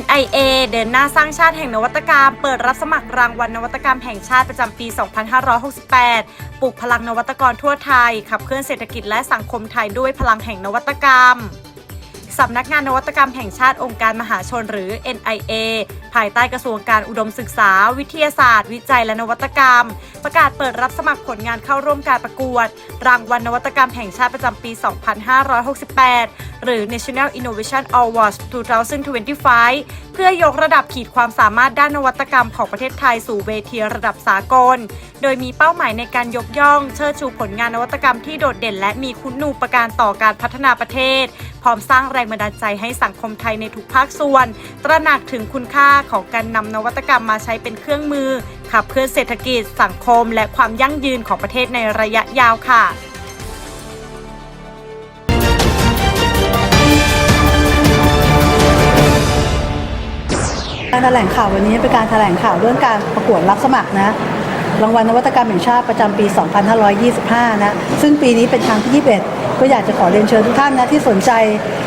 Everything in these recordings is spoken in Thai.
NIA เดินหน้าสร้างชาติแห่งนวัตกรรม เปิดรับสมัครรางวัลนวัตกรรมแห่งชาติประจำปี 2568 ปลุกพลังนวัตกรทั่วไทย ขับเคลื่อนเศรษฐกิจและสังคมไทยด้วยพลังแห่งนวัตกรรม สำนักงานนวัตกรรมแห่งชาติองค์การมหาชนหรือ NIA ภายใต้กระทรวงการอุดมศึกษา วิทยาศาสตร์ วิจัยและนวัตกรรม ประกาศเปิดรับสมัครผลงานเข้าร่วมการประกวด รางวัลนวัตกรรมแห่งชาติประจำปี 2568 หรือ National Innovation Awards 2025 เพื่อยกระดับขีดความสามารถด้านนวัตกรรมของประเทศไทยสู่เวทีระดับสากล โดยมีเป้าหมายในการยกย่อง เชิดชูผลงานนวัตกรรมที่โดดเด่น และมีคุณูปการต่อการพัฒนาประเทศ ร้อมสร้างแรงบันดาลใจให้สังคมไทยในทุกภาคส่วน ตระหนักถึงคุณค่าของการนำนวัตกรรมมาใช้เป็นเครื่องมือ ขับเคลื่อนเศรษฐกิจ สังคม และความยั่งยืนของประเทศในระยะยาวค่ะการแถลงข่าววันนี้เป็นการแถลงข่าวเรื่องการประกวดรับสมัครนะ รางวัลนวัตกรรมแห่งชาติประจำปี 2525 นะ ซึ่งปีนี้เป็นครั้งที่ 21 ก็อยากจะขอเรียนเชิญทุกท่านนะที่สนใจ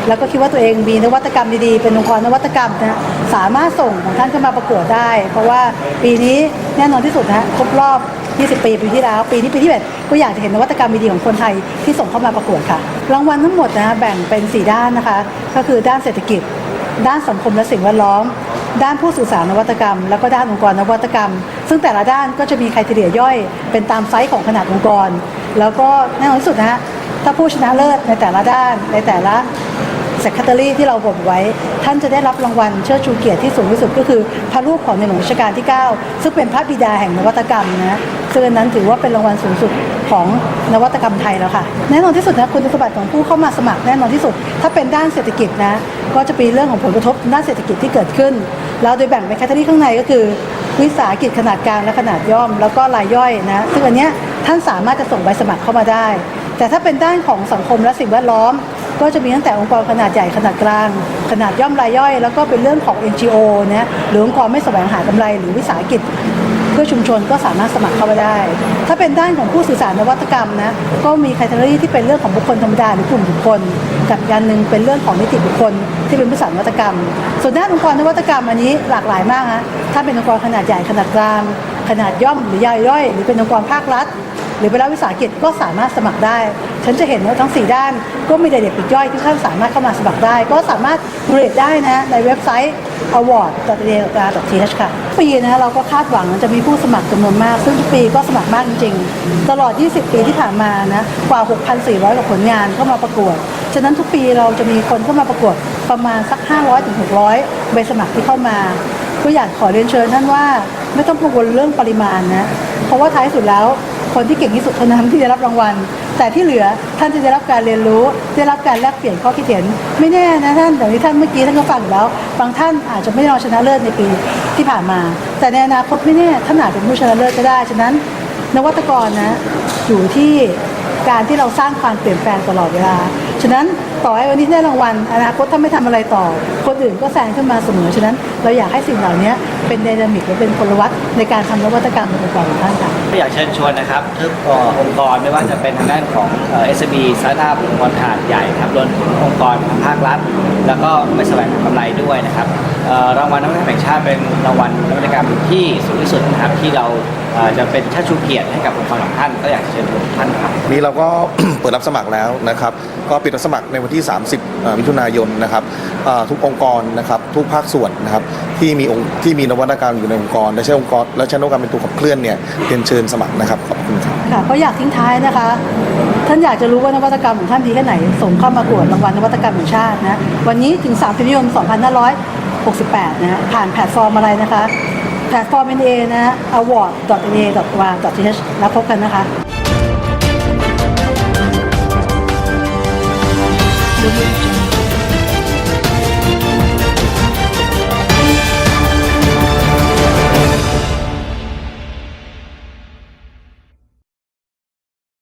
แล้วก็คิดว่าตัวเองมีนวัตกรรมดีๆ เป็นองค์กรนวัตกรรมนะ สามารถส่งของท่านเข้ามาประกวดได้ เพราะว่าปีนี้แน่นอนที่สุดนะครบรอบ 20 ปีปีที่แล้ว ปีนี้ปีที่11ก็อยากจะเห็นนวัตกรรมดีๆของคนไทยที่ส่งเข้ามาประกวดค่ะ รางวัลทั้งหมดนะแบ่งเป็น 4 ด้านนะคะ ก็คือด้านเศรษฐกิจ ด้านสังคมและสิ่งแวดล้อม ด้านผู้สื่อสารนวัตกรรม แล้วก็ด้านองค์กรนวัตกรรม ซึ่งแต่ละด้านก็จะมีใครทีเดียย่อย เป็นตามไซส์ของขนาดองค์กร แล้วก็แน่นอนที่สุดนะฮะถ้าผู้ชนะเลิศในแต่ละด้านในแต่ละ s e c r e t a r y ที่เราบอกไว้ ท่านจะได้รับรางวัลเชิดชูเกียรติที่สูงที่สุดก็คือพระรูปของในหลวงรัชกาลที่ 9 ซึ่งเป็นพระบิดาแห่งนวัตกรรมนะซึ่งอันนั้นถือว่าเป็นรางวัลสูงสุดของนวัตกรรมไทยแล้วค่ะ แน่นอนที่สุดนะคุณสมบัติของผู้เข้ามาสมัครแน่นอนที่สุด ถ้าเป็นด้านเศรษฐกิจนะก็จะเป็นเรื่องของผลกระทบด้านเศรษฐกิจที่เกิดขึ้น แล้วโดยแบ่งเป็นแคตตาล็อข้างในก็คือ วิสาหกิจขนาดกลางและขนาดย่อม แล้วก็รายย่อยนะซึ่งอันเนี้ยท่านสามารถจะส่งใบสมัครเข้ามาได้ แต่ถ้าเป็นด้านของสังคมและสิ่งแวดล้อม ก็จะมีตั้งแต่องค์กรขนาดใหญ่ขนาดกลาง ขนาดย่อมรายย่อย แล้วก็เป็นเรื่องของ NGO นะหรือองค์กรไม่แสวงหากำไรหรือวิสาหกิจ พื่อชุมชนก็สามารถสมัครเข้ามาได้ ถ้าเป็นด้านของผู้สื่อสารนวัตกรรมนะก็มีคุณทีที่เป็นเรื่องของบุคคลธรรมดาหรือกลุ่มบุคคล กับอีกอันหนึ่งเป็นเรื่องของนิติบุคคล ที่เป็นผู้สานนวัตกรรม ส่วนด้านองค์กรนวัตกรรมอันนี้หลากหลายมากนะถ้าเป็นองค์กรขนาดใหญ่ขนาดกลาง ขนาดย่อมหรือย่อยย่อย หรือเป็นองค์กรภาครัฐ หรือเป็นรัฐวิสาหกิจก็สามารถสมัครได้ ฉันจะเห็นว่าทั้ง 4 ด้าน ก็มีเอียดปลีกย่อยที่ท่านสามารถเข้ามาสมัครได้ ก็สามารถเรทได้นะในเว็บไซต์ award.a.th ค่ะปีนะเราก็คาดหวังจะมีผู้สมัครจำนวนมาก ซึ่งทุกปีก็สมัครมากจริงๆ ตลอด 20 ปีที่ผ่านมานะกว่า 6,400 กว่าผลงานเข้ามาประกวด ฉะนั้นทุกปีเราจะมีคนเข้ามาประกวดประมาณสัก 500-600 ใบสมัครที่เข้ามา ก็อยากขอเรียนเชิญท่านว่าไม่ต้องกังวลเรื่องปริมาณนะ เพราะว่าท้ายสุดแล้ว คนที่เก่งที่สุดเท่านั้นที่จะรับรางวัล แต่ที่เหลือท่านจะได้รับการเรียนรู้ได้รับการแลกเปลี่ยนข้อคิดเห็น ไม่แน่นะท่านแต่ที่ท่านเมื่อกี้ท่านก็ฟังแล้ว บางท่านอาจจะไม่ได้รองชนะเลิศในปีที่ผ่านมา แต่ในอนาคตไม่แน่ท่านอาจเป็นผู้ชนะเลิศก็ได้ฉะนั้น นวัตกรนะอยู่ที่การที่เราสร้างความเปลี่ยนแปลงตลอดเวลา ฉะนั้นต่อให้วันนี้ได้รางวัลอนาคตถ้าไม่ทำอะไรต่อ คนอื่นก็แซงขึ้นมาเสมอฉะนั้นเราอยากให้สิ่งเหล่านี้เป็นไดนามิกและเป็นพลวัตในการทำนวัตกรรมในองค์กรของท่านค่ะก็อยากเชิญชวนนะครับทุกองค์กรไม่ว่าจะเป็นทางด้านของเอ่อ SME สตาร์ทอัพองค์กรขนาดใหญ่ครับรวมถึงองค์กรทางภาครัฐ แล้วก็ไม่แสวงหากำไรด้วยนะครับรางวัลนวัตกรรมแห่งชาติเป็นรางวัลนวัตกรรมที่สูงที่สุดนะครับที่เราเอ่อจะเป็นชาติชูเกียรติให้กับองค์กรของท่าน ก็อยากเชิญชวนทุกท่านครับ นี้เราก็ เปิดรับสมัครแล้วนะครับ ก็ปิดรับสมัครในวันที่ 30เอ่อมิถุนายนนะครับเอ่อทุกองค์กรนะครับทุกภาคส่วนนะครับที่มีองค์ที่มีนวัตกรรมอยู่ในองค์กร และใช้องค์กรและใช้นวัตกรรมเป็นตัวขับเคลื่อนเนี่ยเรียนเชิญสมัครนะครับขอบคุณครับ ค่ะก็อยากทิ้งท้ายนะคะ ท่านอยากจะรู้ว่านวัตกรรมของท่านดีแค่ไหน ส่งเข้ามาประกวดรางวัลนวัตกรรมแห่งชาตินะ วันนี้ถึง3พิมยม 2568 นะฮะผ่านแพลตฟอร์มอะไรนะคะ แพลตฟอร์ม NA นะ award.na.wa.th แล้วพบกันนะคะ Thank you.